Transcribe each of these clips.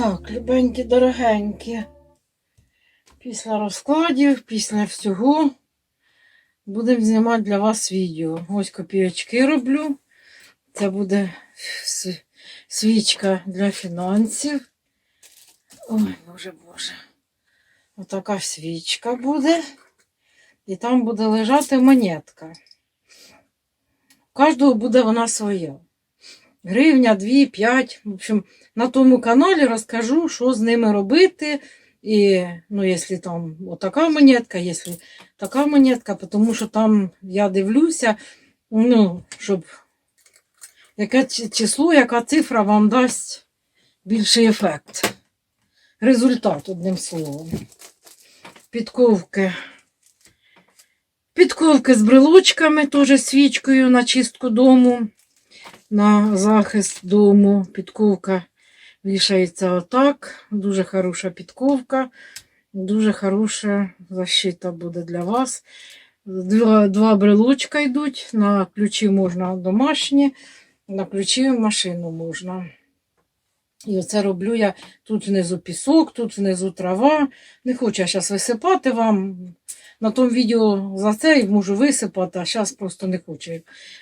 Так, любенькі, дорогенькі. Після розкладів, після всього будемо знімати для вас відео. Ось копійочки роблю. Це буде свічка для фінансів. Ой, боже боже. Отака свічка буде. І там буде лежати монетка. У кожного буде вона своя. Гривня, 2, 5. В общем, на тому каналі розкажу, що з ними робити. І, ну, якщо там отака монетка, якщо така монетка, тому що там я дивлюся, ну, щоб яке число, яка цифра вам дасть більший ефект. Результат, одним словом. Підковки. Підковки з брелочками, теж свічкою на чистку дому, на захист дому. Підковка вішається отак. Дуже хороша підковка, дуже хороша защита буде для вас. Два, два брелочка йдуть, на ключі можна домашні, на ключі машину можна. І оце роблю я тут внизу пісок, тут внизу трава. Не хочу я зараз висипати вам. На тому відео за це і можу висипати, а зараз просто не хочу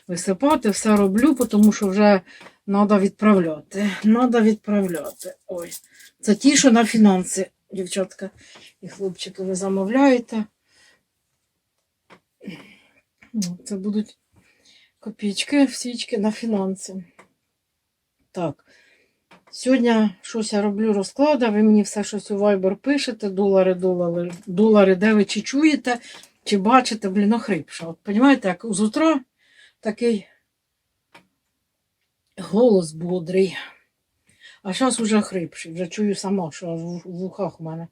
висипати. Все роблю, тому що вже треба відправляти. Треба відправляти. Ой. Це ті, що на фінанси, дівчатка і хлопчики, ви замовляєте. Ну, Це будуть копійки, свічки на фінанси. Так. Сьогодні щось я роблю розклади, ви мені все щось у Viber пишете, долари, долари, долари, де ви чи чуєте, чи бачите, блін, охрипша. От розумієте, як з утра такий голос бодрий. А зараз вже хрипший, вже чую сама, що в в ухах у мене.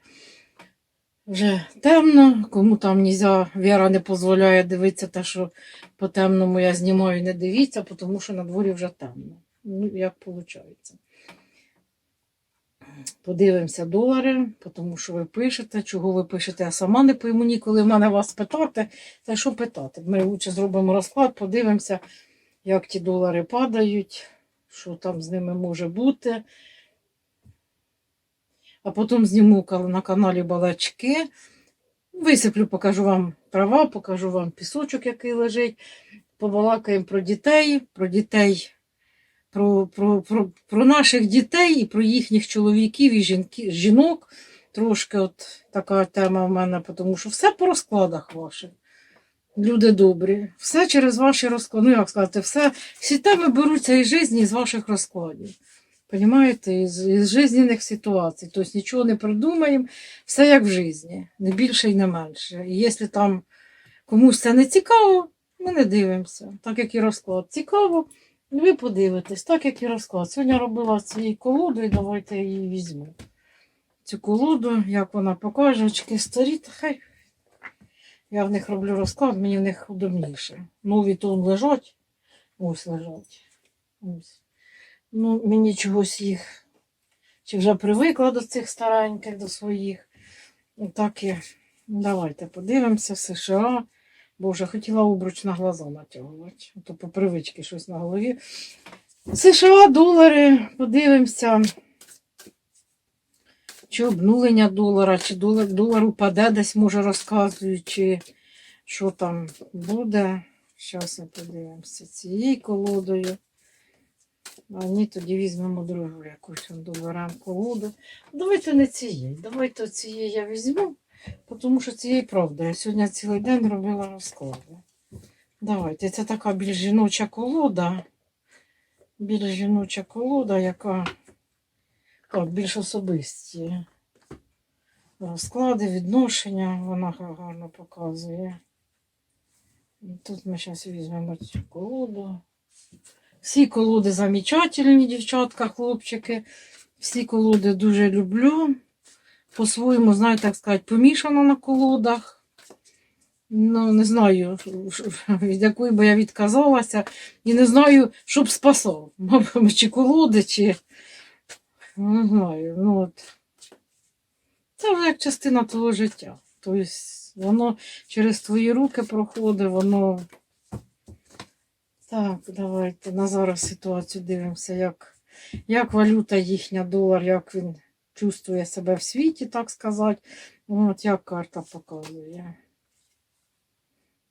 Вже темно, кому там нельзя, Віра не дозволяє дивитися те, що по темному я знімаю, не дивіться, тому що на дворі вже темно. Ну, як виходить. Подивимося долари, тому що ви пишете, чого ви пишете, я сама не пойму ніколи в мене вас питати. Та що питати? Ми лучше зробимо розклад, подивимося, як ті долари падають, що там з ними може бути. А потім зніму на каналі балачки. Висиплю, покажу вам права, покажу вам пісочок, який лежить. Побалакаємо про дітей, про дітей про, про, про, про наших дітей і про їхніх чоловіків і жінки, жінок. Трошки от така тема в мене, тому що все по розкладах ваших. Люди добрі. Все через ваші розклади. Ну, як сказати, все, всі теми беруться із житті, із ваших розкладів. Понімаєте, із, із жизненних ситуацій. Тобто нічого не придумаємо, все як в житті, не більше і не менше. І якщо там комусь це не цікаво, ми не дивимося. Так як і розклад цікаво, ви подивитесь, так як і розклад. Сьогодні робила цією колодою, давайте я її візьму. Цю колоду, як вона покаже, очки старі, та хай. Я в них роблю розклад, мені в них удобніше. Нові то лежать. Ось лежать. Ось. Ну, мені чогось їх. Чи вже привикла до цих стареньких, до своїх. Так і давайте подивимося, США. Боже, хотіла обруч на глаза натягувати. То по привичці щось на голові. США, долари, подивимося. Чи обнулення долара, чи долар, долар упаде десь, може, розказують, чи що там буде. Зараз ми подивимося цією колодою. А ні, тоді візьмемо другу якусь доларам колоду. Давайте не цієї. Давайте цієї я візьму. Тому що цієї правда. Я сьогодні цілий день робила розклади. Давайте, це така більш жіноча колода. Більш жіноча колода, яка так, більш особисті розклади, відношення, вона гарно показує. Тут ми зараз візьмемо цю колоду. Всі колоди замечательні, дівчатка, хлопчики. Всі колоди дуже люблю по-своєму, знаєте, так сказати, помішано на колодах. Ну, не знаю, від якої би я відказалася, і не знаю, що б спасав. Мабуть, чи колоди, чи. Не знаю. Ну, от. Це вже як частина твого життя. Тобто воно через твої руки проходить, воно. Так, давайте на зараз ситуацію дивимося, як, як валюта їхня, долар, як він чувствує себе в світі, так сказати. От як карта показує.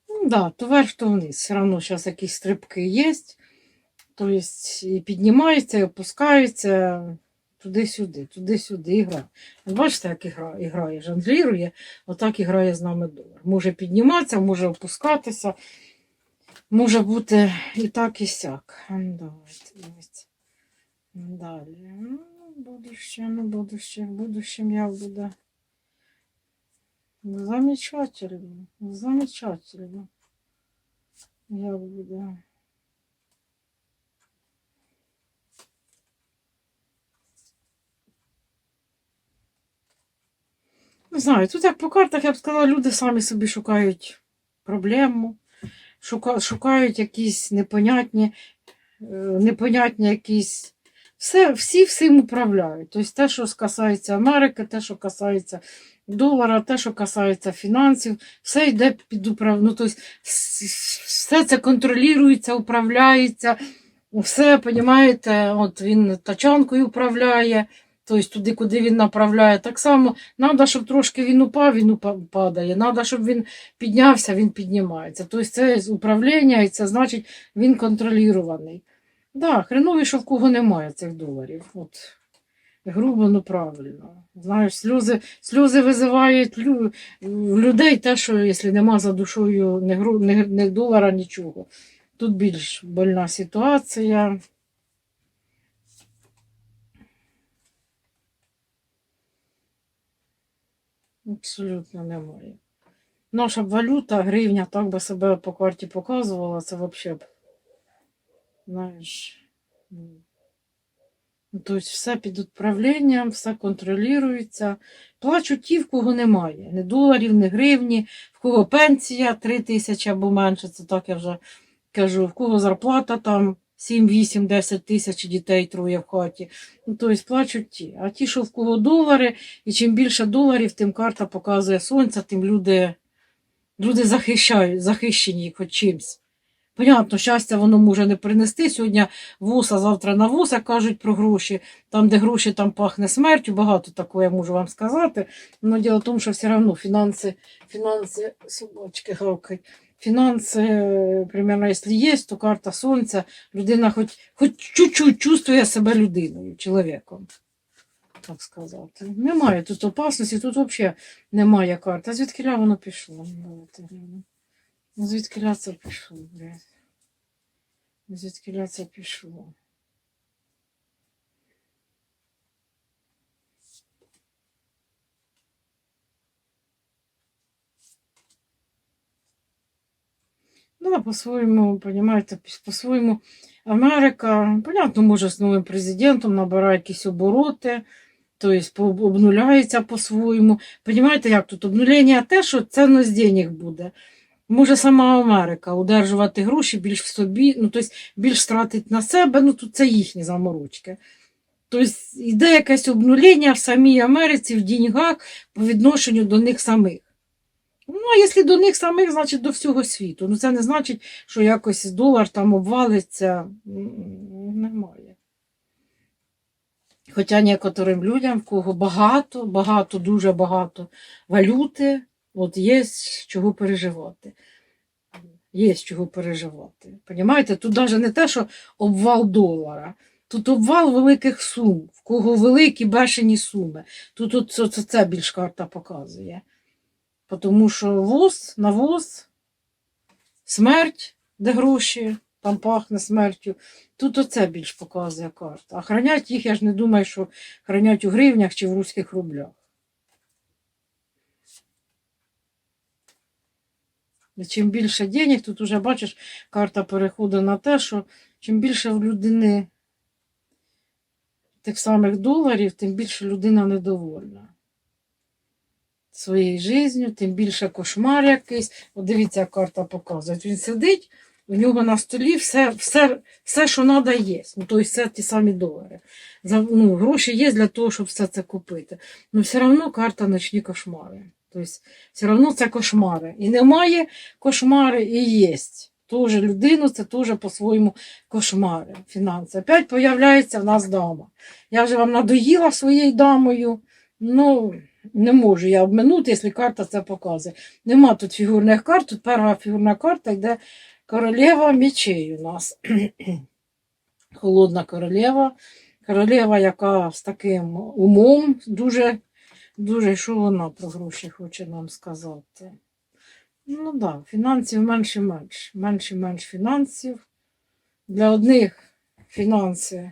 Ну, да, то вверх, то вниз. Все одно зараз якісь стрибки є. Тобто і піднімається, і опускається туди-сюди, туди-сюди і грає. Бачите, як грає, жонглірує, отак і грає з нами долар. Може підніматися, може опускатися, може бути і так, і сяк. Давайте дивіться. Далі. Ну, будуще, ну, будуще, в будущем як буде. Замечательно, замечательно. Як буде. Не знаю, тут як по картах, я б сказала, люди самі собі шукають проблему, шука, шукають якісь непонятні, е, непонятні якісь. Все, всі всім управляють. Тобто те, що касається Америки, те, що касається долара, те, що касається фінансів, все йде під управ... ну, тобто, все це контролюється, управляється, все, розумієте, от він тачанкою управляє, тобто туди, куди він направляє. Так само треба, щоб трошки він упав, він падає. Треба, щоб він піднявся, він піднімається. Тобто це управління, і це значить він контролюваний. Да, хренові, що в кого немає цих доларів. От. Грубо, ну правильно. Знаєш, сльози, сльози визивають лю, людей те, що якщо нема за душою ні, гру, ні, ні долара, нічого. Тут більш больна ситуація. Абсолютно немає. Наша б валюта, гривня, так би себе по карті показувала, це взагалі. Знаєш. Ну, Тобто все під управлінням, все контролюється. Плачуть ті, в кого немає. Ні доларів, ні гривні, в кого пенсія 3 тисячі або менше, це так я вже кажу, в кого зарплата там 7, 8, 10 тисяч дітей троє в хаті. Ну, тобто плачуть ті. А ті, що в кого долари, і чим більше доларів, тим карта показує сонця, тим люди, люди захищають, захищені хоч чимсь. Понятно, щастя воно може не принести. Сьогодні вуса, завтра на вуса кажуть про гроші. Там, де гроші, там пахне смертю. Багато такого я можу вам сказати. Но діло в тому, що все одно фінанси, фінанси, собачки гавкають. Фінанси, е, примерно, якщо є, то карта сонця, людина хоч, хоч чуть-чуть чувствує себе людиною, чоловіком. Так сказати. Немає тут опасності, тут взагалі немає карти. Звідки воно пішло? Давайте глянемо. Ну, Звідки це пішло, блядь? Звідки це пішло? Да, по-своєму, понимаєте, по-своєму Америка, понятно, може з новим президентом набирає якісь обороти, тобто обнуляється по-своєму. Понимаєте, як тут обнулення те, що цінність денег буде. Може сама Америка удержувати гроші більш в собі, ну тобто більш тратить на себе, ну тут це їхні заморочки. Тобто йде якесь обнулення в самій Америці в деньгах по відношенню до них самих. Ну, а якщо до них самих, значить до всього світу. Ну це не значить, що якось долар там обвалиться. Немає. Хоча некоторим людям, в кого багато, багато, дуже багато валюти, от є з чого переживати. Є з чого переживати. Понімаєте? Тут навіть не те, що обвал долара. Тут обвал великих сум, в кого великі бешені суми. Тут от, це, це, більш карта показує. Тому що воз, навоз, смерть, де гроші, там пахне смертю. Тут оце більш показує карта. А хранять їх, я ж не думаю, що хранять у гривнях чи в руських рублях. Чим більше денег, тут вже бачиш, карта переходить на те, що чим більше в людини тих самих доларів, тим більше людина недовольна своєю життю, тим більше кошмар якийсь. От дивіться, карта показує. Він сидить, у нього на столі все, все, все що треба, є. Ну, тобто все ті самі долари. За, ну, гроші є для того, щоб все це купити. Ну, все одно карта ночні кошмари. Тобто, все одно це кошмари. І немає кошмари, і є. Теж людину це теж по-своєму кошмари, фінанси. Опять появляється в нас дама. Я вже вам надоїла своєю дамою. Ну, не можу я обминути, якщо карта це показує. Нема тут фігурних карт, тут перша фігурна карта йде королева мечей у нас. Холодна королева. Королева, яка з таким умом, дуже, дуже, що вона про гроші хоче нам сказати. Ну так, да, фінансів менше менш. Менше менш фінансів. Для одних фінанси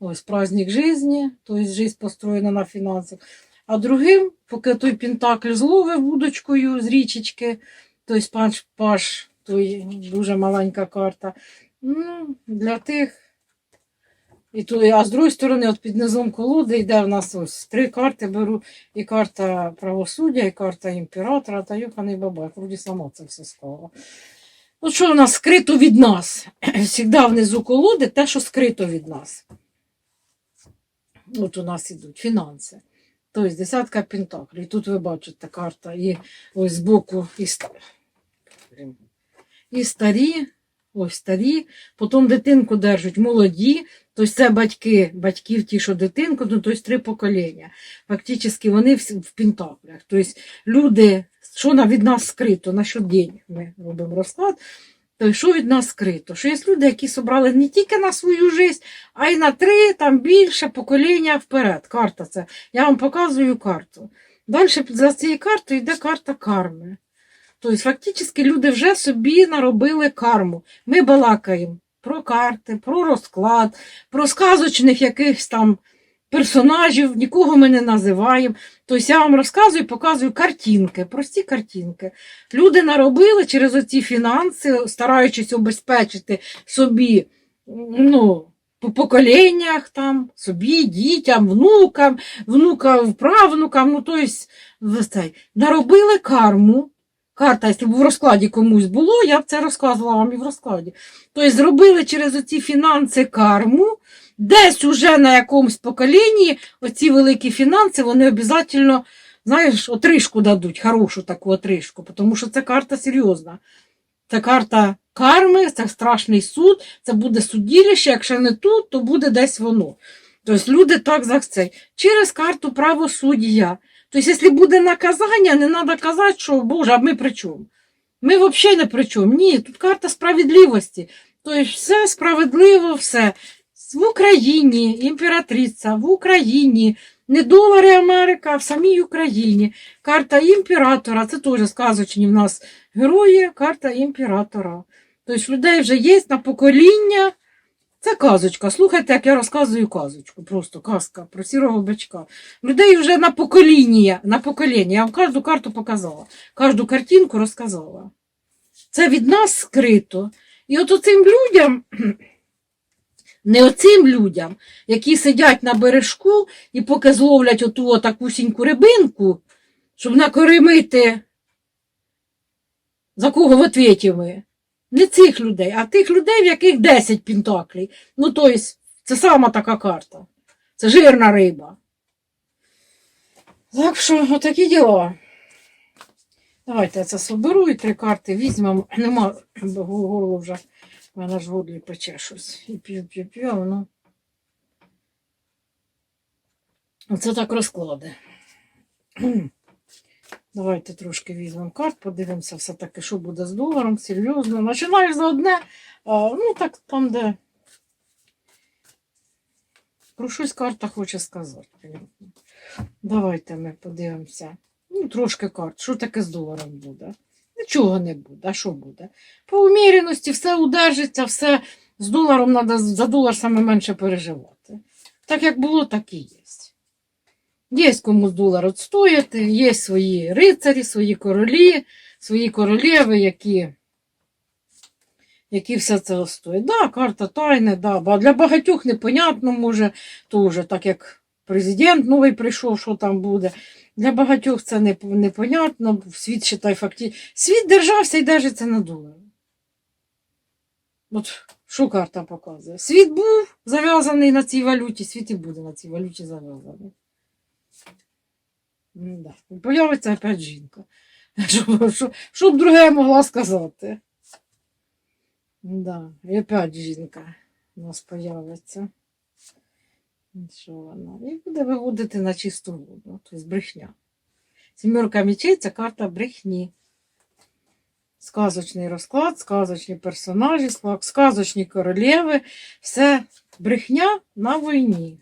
ось праздник житті, тобто життя построєна на фінансах. А другим, поки той Пентакль зловив вудочкою з річечки, той паш, паш, той дуже маленька карта. Ну, для тих. І то, а з другої сторони, от під низом колоди йде в нас ось три карти беру. І карта правосуддя, і карта імператора, та юханий баба. Вроді сама це все склала. От що в нас скрито від нас? Всігда внизу колоди те, що скрито від нас. От у нас ідуть фінанси. Тобто десятка пентаклів. Тут ви бачите карта. І ось збоку і, і старі, ось старі. Потім дитинку держать молоді. Тобто це батьки, батьків ті, що дитинку, ну, тобто три покоління. Фактично вони в, пентаклях. Тобто люди, що від нас скрито, на що день ми робимо розклад. То що від нас скрито? Що є люди, які собрали не тільки на свою життя, а й на три, там більше покоління вперед. Карта це. Я вам показую карту. Далі за цією картою йде карта карми. Тобто, фактично, люди вже собі наробили карму. Ми балакаємо про карти, про розклад, про сказочних якихось там персонажів, нікого ми не називаємо. Тобто я вам розказую, показую картинки, прості картинки. Люди наробили через оці фінанси, стараючись обезпечити собі, ну, по поколіннях там, собі, дітям, внукам, внукам, правнукам, ну, тобто, наробили карму. Карта, якщо б в розкладі комусь було, я б це розказувала вам і в розкладі. Тобто зробили через оці фінанси карму, десь уже на якомусь поколінні оці великі фінанси, вони обов'язково, знаєш, отришку дадуть, хорошу таку отришку, тому що це карта серйозна. Це карта карми, це страшний суд, це буде судилище, якщо не тут, то буде десь воно. Тобто люди так за. Через карту правосуддя. Тобто, якщо буде наказання, не треба казати, що Боже, а ми при чому? Ми взагалі не при чому. Ні, тут карта справедливості. Тобто, все справедливо, все. В Україні, імператриця, в Україні, не долари Америка, а в самій Україні. Карта імператора, це теж сказочні в нас герої, карта імператора. Тобто людей вже є на покоління. Це казочка. Слухайте, як я розказую казочку. Просто казка про сірого бичка. Людей вже на покоління, на покоління. Я вам кожну карту показала, кожну картинку розказала. Це від нас скрито. І от оцим людям, не оцим людям, які сидять на бережку і поки зловлять оту такусіньку рибинку, щоб накоримити, за кого в ответі ви. Не цих людей, а тих людей, в яких 10 пентаклей. Ну, тобто, це сама така карта. Це жирна риба. Так що, отакі діла. Давайте я це соберу і три карти візьмемо. Нема горло вже. в мене ж горлі пече щось. І п'ю, п'ю, п'ю, воно. Оце так розклади. Давайте трошки візьмемо карт, подивимося все-таки, що буде з доларом, серйозно. Починаю за одне, ну так там, де про щось карта хоче сказати. Давайте ми подивимося. Ну, трошки карт. Що таке з доларом буде? Нічого не буде. А що буде? По уміряності все удержиться, все з доларом треба за долар саме менше переживати. Так як було, так і є. Є кому долар відстояти, є свої рицарі, свої королі, свої королеви, які, які все це стоять. Да, карта тайни, да, бо для багатьох непонятно може, теж, так як президент новий прийшов, що там буде. Для багатьох це не, непонятно, світ считай факті. Світ держався і держиться на доларі. От що карта показує? Світ був зав'язаний на цій валюті, світ і буде на цій валюті зав'язаний. Да. Появиться опять жінка. Щоб, щоб, щоб друге могла сказати. Да. І опять жінка у нас появиться. Що вона? І буде виводити на чисту воду. Тобто брехня. Сімерка мечей це карта брехні. Сказочний розклад, сказочні персонажі, сказочні королеви. Все брехня на війні.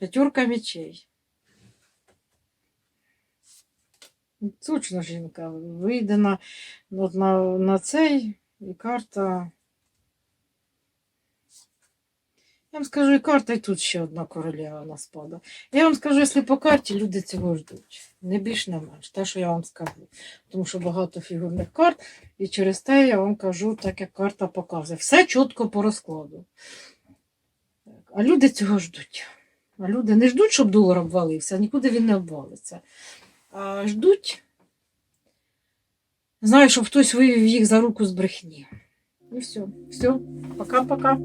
П'ятерка мечей. Точно жінка вийде на, на, на цей і карта. Я вам скажу, і карта, і тут ще одна королева на спада. Я вам скажу, якщо по карті люди цього ждуть. Не більш не менш, те, що я вам скажу. Тому що багато фігурних карт, і через те я вам кажу, так як карта показує. Все чітко по розкладу. А люди цього ждуть. Люди не ждуть, щоб долар обвалився, нікуди він не обвалиться. А ждуть, знаю, щоб хтось вивів їх за руку з брехні. І все. Все. Пока-пока.